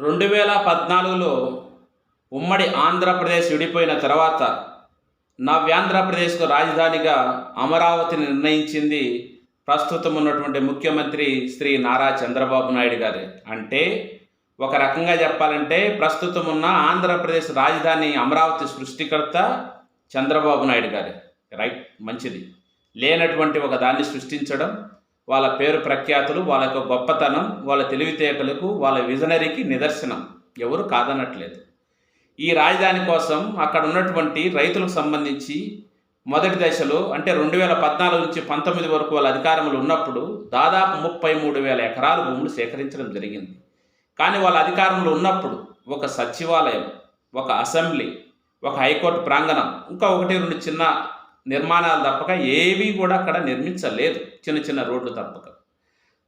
రెండు వేల పద్నాలుగులో ఉమ్మడి ఆంధ్రప్రదేశ్ విడిపోయిన తర్వాత నవ్యాంధ్రప్రదేశ్కు రాజధానిగా అమరావతిని నిర్ణయించింది ప్రస్తుతం ఉన్నటువంటి ముఖ్యమంత్రి శ్రీ నారా చంద్రబాబు నాయుడు గారు. అంటే ఒక రకంగా చెప్పాలంటే ప్రస్తుతం ఉన్న ఆంధ్రప్రదేశ్ రాజధాని అమరావతి సృష్టికర్త చంద్రబాబు నాయుడు గారు. రైట్? మంచిది. లేనటువంటి ఒక దాన్ని సృష్టించడం వాళ్ళ పేరు ప్రఖ్యాతులు వాళ్ళ యొక్క గొప్పతనం వాళ్ళ తెలివితేటలకు వాళ్ళ విజనరీకి నిదర్శనం. ఎవరు కాదనట్లేదు. ఈ రాజధాని కోసం అక్కడ ఉన్నటువంటి రైతులకు సంబంధించి మొదటి దశలో అంటే రెండు వేల పద్నాలుగు నుంచి పంతొమ్మిది వరకు వాళ్ళ అధికారంలో ఉన్నప్పుడు దాదాపు ముప్పై మూడు వేల ఎకరాల భూములు సేకరించడం జరిగింది. కానీ వాళ్ళ అధికారంలో ఉన్నప్పుడు ఒక సచివాలయం ఒక అసెంబ్లీ ఒక హైకోర్టు ప్రాంగణం ఇంకా ఒకటి రెండు చిన్న నిర్మాణాలు తప్పక ఏవి కూడా అక్కడ నిర్మించలేదు. చిన్న చిన్న రోడ్లు తప్పక.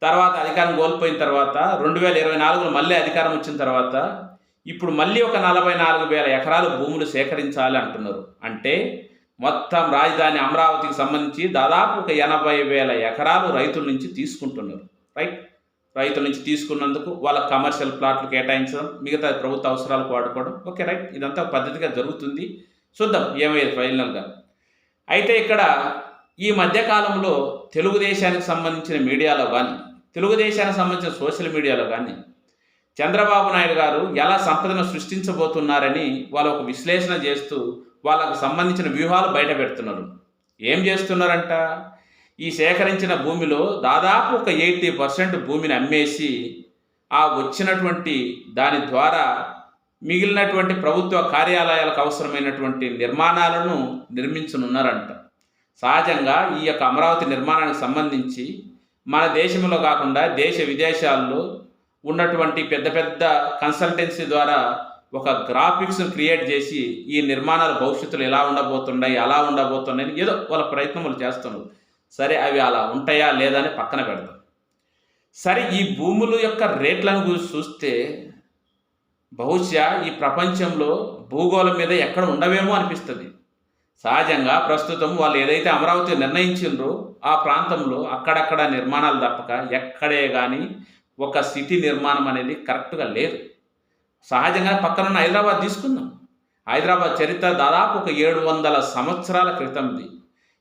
తర్వాత అధికారం కోల్పోయిన తర్వాత రెండు వేల ఇరవై నాలుగులో మళ్ళీ అధికారం వచ్చిన తర్వాత ఇప్పుడు మళ్ళీ ఒక నలభై నాలుగు వేల ఎకరాలు భూములు సేకరించాలి అంటున్నారు. అంటే మొత్తం రాజధాని అమరావతికి సంబంధించి దాదాపు ఒక ఎనభై వేల ఎకరాలు రైతుల నుంచి తీసుకుంటున్నారు. రైట్? రైతుల నుంచి తీసుకున్నందుకు వాళ్ళ కమర్షియల్ ప్లాట్లు కేటాయించడం మిగతా ప్రభుత్వ అవసరాలకు వాడుకోవడం. Okay right. ఇదంతా పద్ధతిగా జరుగుతుంది. చూద్దాం ఏమయ్యేది ఫైనల్గా. అయితే ఇక్కడ ఈ మధ్యకాలంలో తెలుగుదేశానికి సంబంధించిన మీడియాలో కానీ తెలుగుదేశానికి సంబంధించిన సోషల్ మీడియాలో కానీ చంద్రబాబు నాయుడు గారు ఎలా సంపదను సృష్టించబోతున్నారని వాళ్ళు ఒక విశ్లేషణ చేస్తూ వాళ్ళకు సంబంధించిన వ్యూహాలు బయట పెడుతున్నారు. ఏం చేస్తున్నారంట? ఈ సేకరించిన భూమిలో దాదాపు ఒక ఎయిటీ పర్సెంట్ భూమిని అమ్మేసి ఆ వచ్చినటువంటి దాని ద్వారా మిగిలినటువంటి ప్రభుత్వ కార్యాలయాలకు అవసరమైనటువంటి నిర్మాణాలను నిర్మించనున్నారంట. సహజంగా ఈ యొక్క అమరావతి నిర్మాణానికి సంబంధించి మన దేశంలో కాకుండా దేశ విదేశాల్లో ఉన్నటువంటి పెద్ద పెద్ద కన్సల్టెన్సీ ద్వారా ఒక గ్రాఫిక్స్ను క్రియేట్ చేసి ఈ నిర్మాణాలు భవిష్యత్తులో ఎలా ఉండబోతున్నాయి అలా ఉండబోతున్నాయని ఏదో వాళ్ళ ప్రయత్నములు చేస్తున్నారు. సరే అవి అలా ఉంటాయా లేదా అని పక్కన పెడతాం సరే ఈ భూముల యొక్క రేట్లను చూస్తే బహుశా ఈ ప్రపంచంలో భూగోళం మీద ఎక్కడ ఉండవేమో అనిపిస్తుంది. సహజంగా ప్రస్తుతం వాళ్ళు ఏదైతే అమరావతి నిర్ణయించిండ్రో ఆ ప్రాంతంలో అక్కడక్కడ నిర్మాణాలు తప్పక ఎక్కడే కానీ ఒక సిటీ నిర్మాణం అనేది కరెక్ట్గా లేదు. సహజంగా పక్కనున్న హైదరాబాద్ తీసుకుందాం. హైదరాబాద్ చరిత్ర దాదాపు ఒక ఏడు వందల సంవత్సరాల క్రితంది.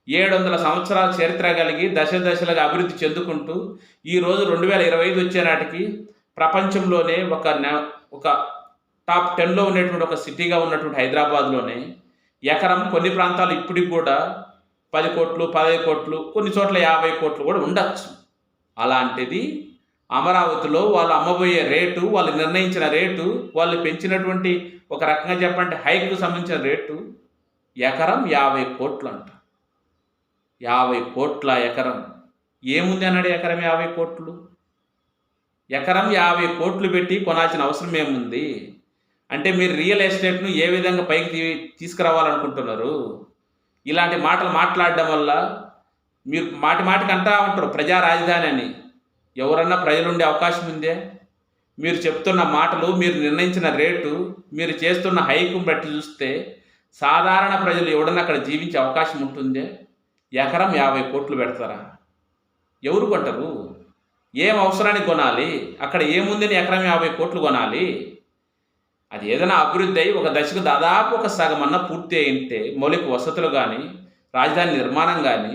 ఏడు వందల సంవత్సరాల చరిత్ర కలిగి దశ దశలుగా అభివృద్ధి చెందుకుంటూ ఈరోజు రెండు వేల ఇరవై ఐదు వచ్చే నాటికి ప్రపంచంలోనే ఒక ఒక టాప్ టెన్లో ఉండేటువంటి ఒక సిటీగా ఉన్నటువంటి హైదరాబాద్లోనే ఎకరం కొన్ని ప్రాంతాలు ఇప్పటికి కూడా పది కోట్లు పదహైదు కోట్లు కొన్ని చోట్ల యాభై కోట్లు కూడా ఉండొచ్చు. అలాంటిది అమరావతిలో వాళ్ళు అమ్మబోయే రేటు వాళ్ళు నిర్ణయించిన రేటు వాళ్ళు పెంచినటువంటి ఒక రకంగా చెప్పండి హైక్కు సంబంధించిన రేటు ఎకరం యాభై కోట్లు అంట యాభై కోట్ల ఎకరం. ఏముంది అన్నాడు ఎకరం యాభై కోట్లు? ఎకరం యాభై కోట్లు పెట్టి కొనాల్సిన అవసరం ఏముంది? అంటే మీరు రియల్ ఎస్టేట్ను ఏ విధంగా పైకి తీ తీసుకురావాలనుకుంటున్నారు? ఇలాంటి మాటలు మాట్లాడడం వల్ల మీరు మాటి మాటికి అంటా ఉంటారు ప్రజా రాజధాని అని. ఎవరన్నా ప్రజలు ఉండే అవకాశం ఉందే. మీరు చెప్తున్న మాటలు మీరు నిర్ణయించిన రేటు మీరు చేస్తున్న హైకు బట్టి చూస్తే సాధారణ ప్రజలు ఎవడన్నా అక్కడ జీవించే అవకాశం ఉంటుందే? ఎకరం యాభై కోట్లు పెడతారా? ఎవరు కొంటారు? ఏం అవసరానికి కొనాలి? అక్కడ ఏముందని ఎకరం యాభై కోట్లు కొనాలి? అది ఏదైనా అభివృద్ధి అయి ఒక దశకు దాదాపు ఒక సగం అన్న పూర్తి అయితే మౌలిక వసతులు కానీ రాజధాని నిర్మాణం కానీ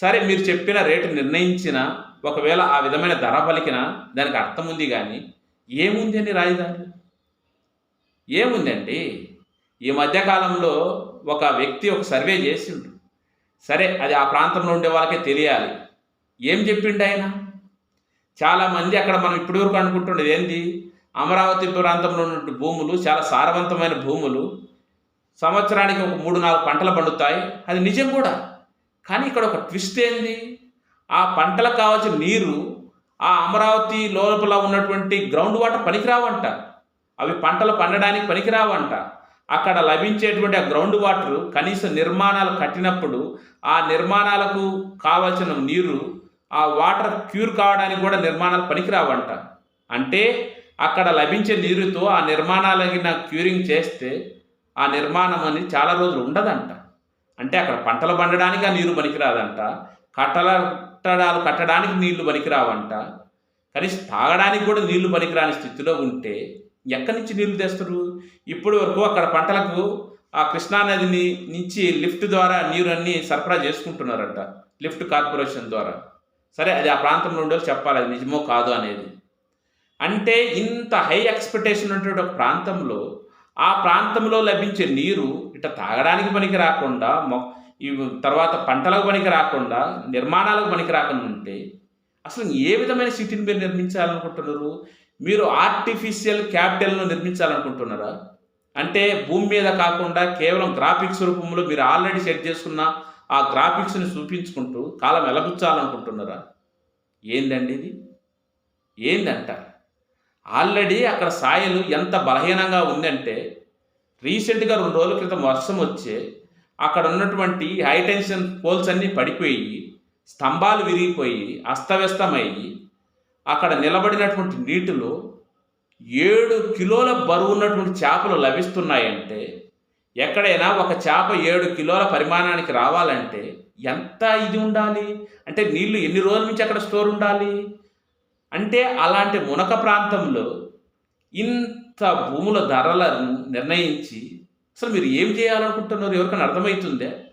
సరే మీరు చెప్పిన రేటు నిర్ణయించిన ఒకవేళ ఆ విధమైన ధర పలికిన దానికి అర్థం ఉంది కానీ ఏముంది అండి రాజధాని? ఏముందండి ఈ మధ్యకాలంలో ఒక వ్యక్తి ఒక సర్వే చేసిండు. సరే అది ఆ ప్రాంతంలో ఉండే వాళ్ళకే తెలియాలి. ఏం చెప్పిండు ఆయన? చాలామంది అక్కడ మనం ఇప్పటివరకు అనుకుంటుండేది ఏంటి అమరావతి ప్రాంతంలో ఉన్న భూములు చాలా సారవంతమైన భూములు. సంవత్సరానికి ఒక మూడు నాలుగు పంటలు పండుతాయి. అది నిజం కూడా. కానీ ఇక్కడ ఒక ట్విస్ట్ ఏంది? ఆ పంటలకు కావాల్సిన నీరు ఆ అమరావతి లోపల ఉన్నటువంటి గ్రౌండ్ వాటర్ పనికిరావంట. అవి పంటలు పండడానికి పనికిరావంట. అక్కడ లభించేటువంటి ఆ గ్రౌండ్ వాటర్ కనీస నిర్మాణాలు కట్టినప్పుడు ఆ నిర్మాణాలకు కావాల్సిన నీరు ఆ వాటర్ క్యూర్ కావడానికి కూడా నిర్మాణాలు పనికిరావంట. అంటే అక్కడ లభించే నీరుతో ఆ నిర్మాణాలకి క్యూరింగ్ చేస్తే ఆ నిర్మాణం అనేది చాలా రోజులు ఉండదంట. అంటే అక్కడ పంటలు పండడానికి ఆ నీరు పనికిరాదంట. కట్టల కట్టడాలు కట్టడానికి నీళ్ళు పనికిరావంట. కనీసం తాగడానికి కూడా నీళ్ళు పనికిరాని స్థితిలో ఉంటే ఎక్కడి నుంచి నీళ్ళు తెస్తారు? ఇప్పటి వరకు అక్కడ పంటలకు ఆ కృష్ణానదిని నుంచి లిఫ్ట్ ద్వారా నీరు అన్ని సరఫరా చేసుకుంటున్నారంట. లిఫ్ట్ కార్పొరేషన్ ద్వారా. సరే అది ఆ ప్రాంతంలో ఉండే చెప్పాలి అది నిజమో కాదు అనేది. అంటే ఇంత హై ఎక్స్పెక్టేషన్ ఉన్నటువంటి ఒక ప్రాంతంలో ఆ ప్రాంతంలో లభించే నీరు ఇట తాగడానికి పనికి రాకుండా మొ తర్వాత పంటలకు పనికి రాకుండా నిర్మాణాలకు పనికి రాకుండా ఉంటే అసలు ఏ విధమైన సిటీని మీరు నిర్మించాలనుకుంటున్నారు? మీరు ఆర్టిఫిషియల్ క్యాపిటల్ను నిర్మించాలనుకుంటున్నారా? అంటే భూమి మీద కాకుండా కేవలం గ్రాఫిక్స్ రూపంలో మీరు ఆల్రెడీ సెట్ చేసుకున్న ఆ గ్రాఫిక్స్ని చూపించుకుంటూ కాలం ఎలబుచ్చాలనుకుంటున్నారా? ఏందండి ఇది? ఏందంట ఆల్రెడీ అక్కడ సాయిలు ఎంత బలహీనంగా ఉందంటే రీసెంట్గా రెండు రోజుల క్రితం వర్షం వచ్చే అక్కడ ఉన్నటువంటి హైటెన్షన్ పోల్స్ అన్నీ పడిపోయి స్తంభాలు విరిగిపోయి అస్తవ్యస్తమయ్యి అక్కడ నిలబడినటువంటి నీటిలో ఏడు కిలోల బరువు ఉన్నటువంటి చేపలు లభిస్తున్నాయంటే ఎక్కడైనా ఒక చేప ఏడు కిలోల పరిమాణానికి రావాలంటే ఎంత ఇది ఉండాలి? అంటే నీళ్ళు ఎన్ని రోజుల నుంచి అక్కడ స్టోర్ ఉండాలి? అంటే అలాంటి మునక ప్రాంతంలో ఇంత భూముల ధరలను నిర్ణయించి అసలు మీరు ఏం చేయాలనుకుంటున్నారు? ఎవరికైనా అర్థమవుతుందే?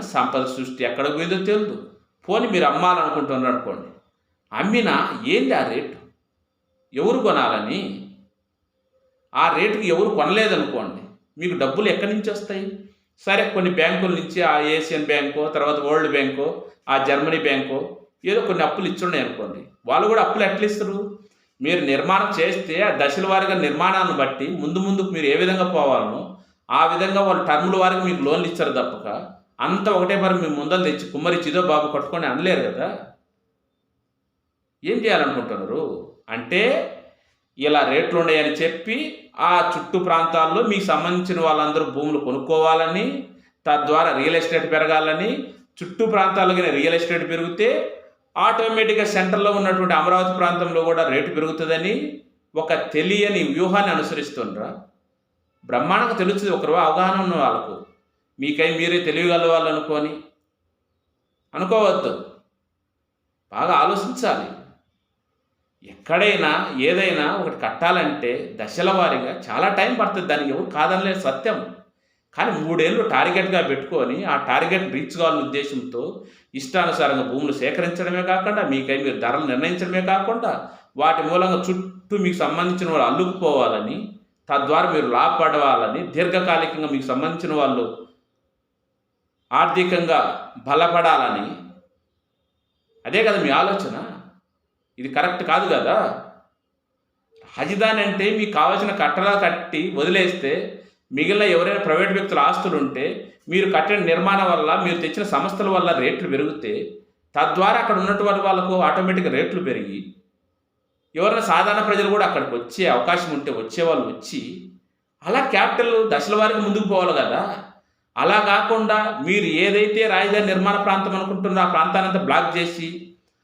సంపద సృష్టి ఎక్కడ పోయిందో తెలియదు పోని మీరు అమ్మాలనుకుంటున్నారు అనుకోండి. అమ్మినా ఏంది ఆ రేటు? ఎవరు కొనాలని? ఆ రేటుకి ఎవరు కొనలేదనుకోండి. మీకు డబ్బులు ఎక్కడి నుంచి వస్తాయి? సరే కొన్ని బ్యాంకుల నుంచి ఆ ఏషియన్ బ్యాంకో తర్వాత వరల్డ్ బ్యాంకో ఆ జర్మనీ బ్యాంకో ఏదో కొన్ని అప్పులు ఇచ్చున్నాయి అనుకోండి. వాళ్ళు కూడా అప్పులు ఎట్లా ఇస్తారు? మీరు నిర్మాణం చేస్తే ఆ దశల వారిగా నిర్మాణాన్ని బట్టి ముందు ముందుకు మీరు ఏ విధంగా పోవాలనో ఆ విధంగా వాళ్ళు టర్ముల వారికి మీకు లోన్లు ఇచ్చారు తప్పక. అంత ఒకటే మరి మీ ముందలు తెచ్చి కుమ్మరి చిదో బాబు కొట్టుకొని అనలేరు కదా? ఏం చేయాలనుకుంటున్నారు? అంటే ఇలా రేట్లు ఉన్నాయని చెప్పి ఆ చుట్టూ ప్రాంతాల్లో మీకు సంబంధించిన వాళ్ళందరూ భూములు కొనుక్కోవాలని తద్వారా రియల్ ఎస్టేట్ పెరగాలని చుట్టూ ప్రాంతాల్లో రియల్ ఎస్టేట్ పెరిగితే ఆటోమేటిక్గా సెంటర్లో ఉన్నటువంటి అమరావతి ప్రాంతంలో కూడా రేటు పెరుగుతుందని ఒక తెలియని వ్యూహాన్ని అనుసరిస్తుండ్రా. బ్రహ్మాండంగా తెలుస్తుంది ఒకరు అవగాహన ఉన్న వాళ్ళకు. మీకై మీరే తెలియగల వాళ్ళు అనుకొని అనుకోవద్దు. బాగా ఆలోచించాలి. ఎక్కడైనా ఏదైనా ఒకటి కట్టాలంటే దశల వారీగా చాలా టైం పడుతుంది. దానికి ఎవరు కాదనలేదు సత్యం. కానీ మూడేళ్ళు టార్గెట్గా పెట్టుకొని ఆ టార్గెట్ రీచ్ కావాలనే ఉద్దేశంతో ఇష్టానుసారంగా భూములు సేకరించడమే కాకుండా మీకై మీరు ధరలు నిర్ణయించడమే కాకుండా వాటి మూలంగా చుట్టూ మీకు సంబంధించిన వాళ్ళు అల్లుకుపోవాలని తద్వారా మీరు లాభపడవాలని దీర్ఘకాలికంగా మీకు సంబంధించిన వాళ్ళు ఆర్థికంగా బలపడాలని. అదే కదా మీ ఆలోచన? ఇది కరెక్ట్ కాదు కదా? రాజధాని అంటే మీకు కావాల్సిన కట్టడాలు కట్టి వదిలేస్తే మిగిలిన ఎవరైనా ప్రైవేట్ వ్యక్తుల ఆస్తులు ఉంటే మీరు కట్టిన నిర్మాణం వల్ల మీరు తెచ్చిన సంస్థల వల్ల రేట్లు పెరిగితే తద్వారా అక్కడ ఉన్నటువంటి వాళ్ళకు ఆటోమేటిక్గా రేట్లు పెరిగి ఎవరైనా సాధారణ ప్రజలు కూడా అక్కడికి వచ్చే అవకాశం ఉంటే వచ్చేవాళ్ళు వచ్చి అలా క్యాపిటల్ దశల వారికి ముందుకు పోవాలి కదా. అలా కాకుండా మీరు ఏదైతే రాజధాని నిర్మాణ ప్రాంతం అనుకుంటున్నారో ఆ ప్రాంతాన్ని అంతా బ్లాక్ చేసి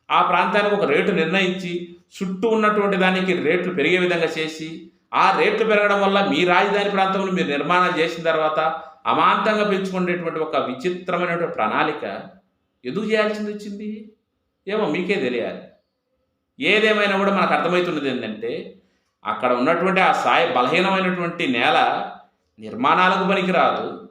ఆ ప్రాంతానికి ఒక రేటు నిర్ణయించి చుట్టూ ఉన్నటువంటి దానికి రేట్లు పెరిగే విధంగా చేసి ఆ రేట్లు పెరగడం వల్ల మీ రాజధాని ప్రాంతంలో మీరు నిర్మాణం చేసిన తర్వాత అమాంతంగా పెంచుకునేటువంటి ఒక విచిత్రమైనటువంటి ప్రణాళిక ఎందుకు చేయాల్సింది వచ్చింది? ఏమో మీకే తెలియాలి. ఏదేమైనా కూడా మనకు అర్థమవుతున్నది ఏంటంటే అక్కడ ఉన్నటువంటి ఆ సాయ బలహీనమైనటువంటి నేల నిర్మాణాలకు పనికిరాదు.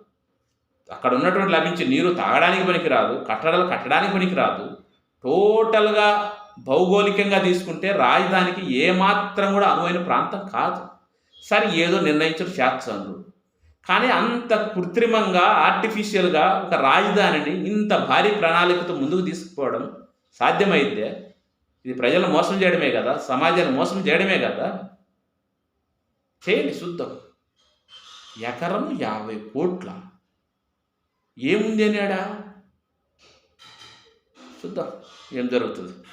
అక్కడ ఉన్నటువంటి లభించే నీరు తాగడానికి పనికిరాదు. కట్టడాలు కట్టడానికి పనికిరాదు. టోటల్గా భౌగోళికంగా తీసుకుంటే రాజధానికి ఏమాత్రం కూడా అనువైన ప్రాంతం కాదు. సరే ఏదో నిర్ణయించడం చేస్తాను కానీ అంత కృత్రిమంగా ఆర్టిఫిషియల్గా ఒక రాజధానిని ఇంత భారీ ప్రణాళికతో ముందుకు తీసుకుపోవడం సాధ్యమైతే ఇది ప్రజలను మోసం చేయడమే కదా సమాజాన్ని మోసం చేయడమే కదా? చేయండి శుద్ధం. ఎకరం యాభై కోట్ల. ఏముంది అనేడా చూద్దాం ఏం జరుగుతుంది?